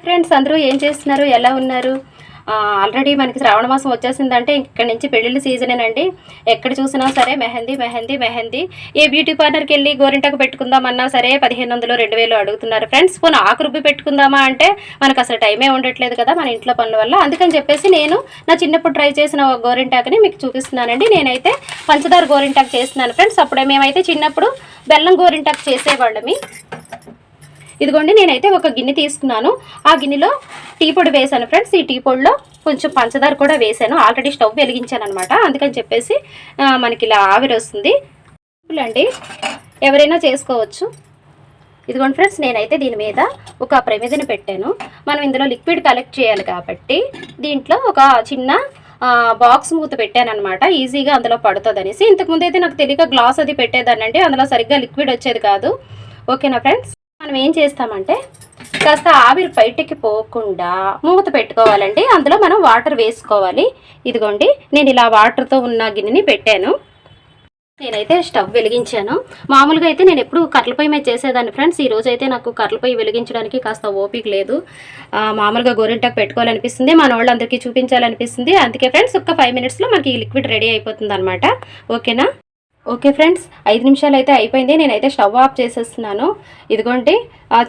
Friends అందరూ ఏం చేస్తున్నారు? ఎలా ఉన్నారు? ఆల్రెడీ మనకి శ్రావణ మాసం వచ్చేసిందంటే ఇక్కడ నుంచి పెళ్ళిళ్ళ సీజనేనండి ఎక్కడ చూసినా సరే మెహందీ మెహందీ మెహందీ. ఏ బ్యూటీ పార్లర్కి వెళ్ళి గోరింటకు పెట్టుకుందామన్నా సరే పదిహేను వందలు రెండు వేలు అడుగుతున్నారు. ఫ్రెండ్స్ పోను ఆకు రుబ్బి పెట్టుకుందామా అంటే మనకు అసలు టైమే ఉండట్లేదు కదా మన ఇంట్లో పనుల వల్ల. అందుకని చెప్పేసి నేను నా చిన్నప్పుడు ట్రై చేసిన గోరింటాకుని మీకు చూపిస్తున్నానండి. నేనైతే పంచదార గోరింటాకు చేస్తున్నాను. ఫ్రెండ్స్ అప్పుడే మేమైతే చిన్నప్పుడు బెల్లం గోరింటాకు చేసేవాళ్ళమి. ఇదిగోండి నేనైతే ఒక గిన్నె తీసుకున్నాను. ఆ గిన్నెలో టీ పొడి వేసాను ఫ్రెండ్స్. ఈ టీ పొడిలో కొంచెం పంచదార కూడా వేసాను ఆల్రెడీ స్టవ్ వెలిగించాను అనమాట అందుకని చెప్పేసి మనకి ఇలా ఆవిరి వస్తుంది. అండి ఎవరైనా చేసుకోవచ్చు. ఇదిగోండి ఫ్రెండ్స్ నేనైతే దీని మీద ఒక ప్రమిదని పెట్టాను. మనం ఇందులో లిక్విడ్ కలెక్ట్ చేయాలి కాబట్టి దీంట్లో ఒక చిన్న బాక్స్ మూత పెట్టాను అనమాట ఈజీగా అందులో పడుతుంది అనేసి ఇంతకుముందు అయితే నాకు తెలియక గ్లాస్ అది పెట్టేదానండి అందులో సరిగ్గా లిక్విడ్ వచ్చేది కాదు. ఓకేనా ఫ్రెండ్స్? మనం ఏం చేస్తామంటే కాస్త ఆవిరి బయటికి పోకుండా మూత పెట్టుకోవాలండి. అందులో మనం వాటర్ వేసుకోవాలి. ఇదిగోండి నేను ఇలా వాటర్తో ఉన్న గిన్నెని పెట్టాను. నేనైతే స్టవ్ వెలిగించాను. మామూలుగా అయితే నేను ఎప్పుడు కర్రలపై పొయ్యి మీద చేసేదాన్ని ఫ్రెండ్స్. ఈ రోజు అయితే నాకు కర్రలపై పొయ్యి వెలిగించడానికి కాస్త ఓపిక లేదు. మామూలుగా గోరింటాకు పెట్టుకోవాలనిపిస్తుంది. మన వాళ్ళందరికీ చూపించాలనిపిస్తుంది. అందుకే ఫ్రెండ్స్ ఒక్క ఫైవ్ మినిట్స్లో మనకి ఈ లిక్విడ్ రెడీ అయిపోతుంది అనమాట ఓకేనా? ఓకే ఫ్రెండ్స్ ఐదు నిమిషాలు అయితే అయిపోయింది. నేనైతే స్టవ్ ఆఫ్ చేసేస్తున్నాను. ఇదిగోండి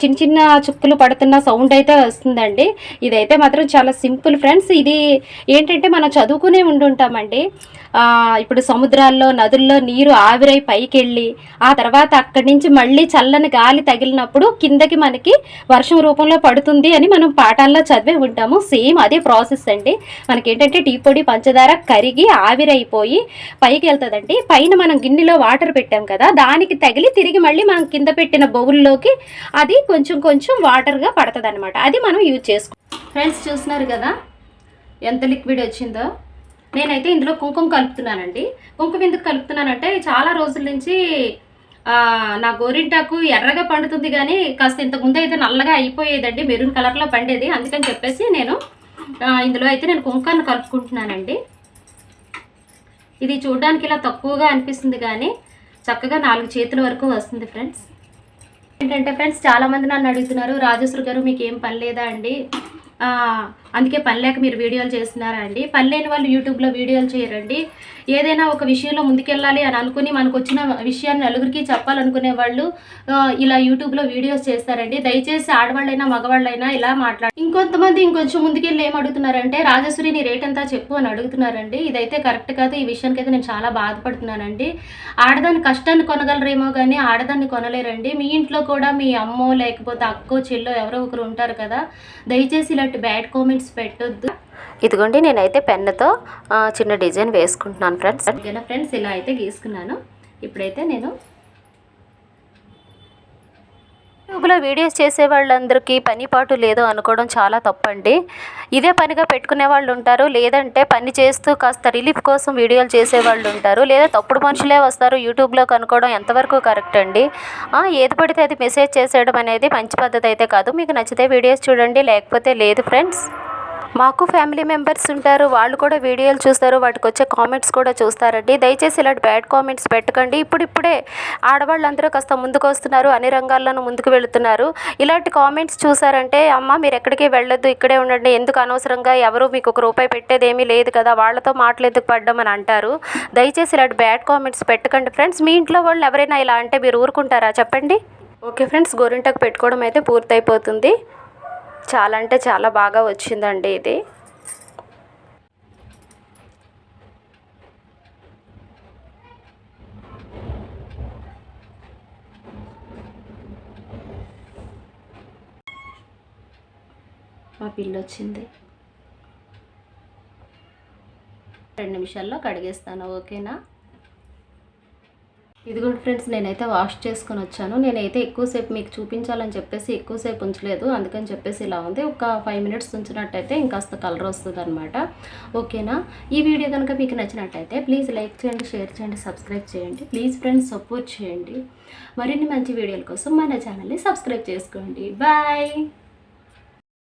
చిన్న చిన్న చుక్కలు పడుతున్న సౌండ్ అయితే వస్తుందండి. ఇదైతే మాత్రం చాలా సింపుల్ ఫ్రెండ్స్ ఇది ఏంటంటే మనం చదువుకునే ఉండుంటామండి. ఇప్పుడు సముద్రాల్లో నదుల్లో నీరు ఆవిరై పైకి వెళ్ళి ఆ తర్వాత అక్కడి నుంచి మళ్ళీ చల్లని గాలి తగిలినప్పుడు కిందకి మనకి వర్షం రూపంలో పడుతుంది అని మనం పాఠాల్లో చదివే ఉంటాము. సేమ్ అదే ప్రాసెస్ అండి. మనకి ఏంటంటే టీ పొడి పంచదార కరిగి ఆవిరైపోయి పైకి వెళ్తుందండి పైన మనం గిన్నెలో వాటర్ పెట్టాం కదా దానికి తగిలి తిరిగి మళ్ళీ మనం కింద పెట్టిన బౌల్లోకి అది కొంచెం కొంచెం వాటర్గా పడుతుంది అనమాట అది మనం యూజ్ చేసుకో. ఫ్రెండ్స్ చూస్తున్నారు కదా? ఎంత లిక్విడ్ వచ్చిందో? నేనైతే ఇందులో కుంకుమ కలుపుతున్నానండి. కుంకుమ ఎందుకు కలుపుతున్నానంటే చాలా రోజుల నుంచి నా గోరింటాకు ఎర్రగా పండుతుంది కానీ కాస్త ఇంత ముందు అయితే నల్లగా అయిపోయేదండి మెరూన్ కలర్లో పండేది. అందుకని చెప్పేసి నేను ఇందులో అయితే నేను కుంకాన్ని కలుపుకుంటున్నానండి. ఇది చూడడానికి ఇలా తక్కువగా అనిపిస్తుంది కానీ చక్కగా నాలుగు చేతుల వరకు వస్తుంది ఫ్రెండ్స్ ఏంటంటే ఫ్రెండ్స్ చాలా మంది నన్ను అడుగుతున్నారు రాజేశ్వరి గారు మీకు ఏం పని లేదా అండి? అందుకే పని లేక మీరు వీడియోలు చేస్తున్నారా అండి? పని లేని వాళ్ళు యూట్యూబ్లో వీడియోలు చేయరండి. ఏదైనా ఒక విషయంలో ముందుకెళ్ళాలి అని అనుకుని మనకు వచ్చిన విషయాన్ని నలుగురికి చెప్పాలనుకునే వాళ్ళు ఇలా యూట్యూబ్లో వీడియోస్ చేస్తారండి. దయచేసి ఆడవాళ్ళైనా మగవాళ్ళైనా ఇలా మాట్లాడు ఇంకొంతమంది ఇంకొంచెం ముందుకెళ్ళి ఏం అడుగుతున్నారంటే రాజేశ్వరి నీ రేట్ అంతా చెప్పు అని అడుగుతున్నారండి. ఇదైతే కరెక్ట్ కాదు. ఈ విషయానికి అయితే నేను చాలా బాధపడుతున్నానండి. ఆడదాని కష్టాన్ని కొనగలరేమో కానీ ఆడదాన్ని కొనలేరండి. మీ ఇంట్లో కూడా మీ అమ్మో లేకపోతే అక్కో చెల్లో ఎవరో ఒకరు ఉంటారు కదా. దయచేసి ఇలాంటి బ్యాడ్ కామెంట్స్ పెట్టొద్దు. ఇదిగోండి నేనైతే పెన్నుతో చిన్న డిజైన్ వేసుకుంటున్నాను ఫ్రెండ్స్. ఓకేనా ఫ్రెండ్స్? ఇలా అయితే గీసుకున్నాను. ఇప్పుడైతే నేను యూట్యూబ్లో వీడియోస్ చేసే వాళ్ళందరికీ పని పాటు లేదో అనుకోవడం చాలా తప్పండి. ఇదే పనిగా పెట్టుకునే వాళ్ళు ఉంటారు. లేదంటే పని చేస్తూ కాస్త రిలీఫ్ కోసం వీడియోలు చేసే వాళ్ళు ఉంటారు. లేదా తప్పుడు మనుషులే వస్తారు. యూట్యూబ్లో కనుక్కోవడం ఎంతవరకు కరెక్ట్ అండి? ఏది పడితే అది మెసేజ్ చేసేయడం అనేది మంచి పద్ధతి అయితే కాదు. మీకు నచ్చితే వీడియోస్ చూడండి. లేకపోతే లేదు ఫ్రెండ్స్. మాకు ఫ్యామిలీ మెంబర్స్ ఉంటారు వాళ్ళు కూడా వీడియోలు చూస్తారు వాటికి వచ్చే కామెంట్స్ కూడా చూస్తారండి. దయచేసి ఇలాంటి బ్యాడ్ కామెంట్స్ పెట్టకండి. ఇప్పుడిప్పుడే ఆడవాళ్ళందరూ కాస్త ముందుకు వస్తున్నారు అన్ని రంగాల్లోనూ ముందుకు వెళుతున్నారు. ఇలాంటి కామెంట్స్ చూసారంటే అమ్మ మీరు ఎక్కడికి వెళ్ళొద్దు ఇక్కడే ఉండండి ఎందుకు అనవసరంగా ఎవరు మీకు ఒక రూపాయి పెట్టేది ఏమీ లేదు కదా వాళ్ళతో మాటలు ఎందుకు పడ్డం అని అంటారు. దయచేసి ఇలాంటి బ్యాడ్ కామెంట్స్ పెట్టకండి ఫ్రెండ్స్. మీ ఇంట్లో వాళ్ళు ఎవరైనా ఇలా అంటే మీరు ఊరుకుంటారా? చెప్పండి. ఓకే ఫ్రెండ్స్ గోరింటకు పెట్టుకోవడం అయితే పూర్తయిపోతుంది. చాలా అంటే చాలా బాగా వచ్చిందండి ఇది. మా పిల్లు వచ్చింది. రెండు నిమిషాల్లో కడిగేస్తాను ఓకేనా? ఇదిగోండి ఫ్రెండ్స్ నేనైతే వాష్ చేసుకొని వచ్చాను. నేనైతే ఎక్కువసేపు మీకు చూపించాలని చెప్పేసి ఎక్కువసేపు ఉంచలేదు. అందుకని చెప్పేసి ఇలా ఉంది. ఒక ఫైవ్ మినిట్స్ ఉంచినట్టయితే ఇంకాస్త కలర్ వస్తుంది అనమాట ఓకేనా? ఈ వీడియో కనుక మీకు నచ్చినట్టయితే ప్లీజ్ లైక్ చేయండి షేర్ చేయండి సబ్స్క్రైబ్ చేయండి. ప్లీజ్ ఫ్రెండ్స్ సపోర్ట్ చేయండి. మరిన్ని మంచి వీడియోల కోసం మన ఛానల్ని సబ్స్క్రైబ్ చేసుకోండి. బాయ్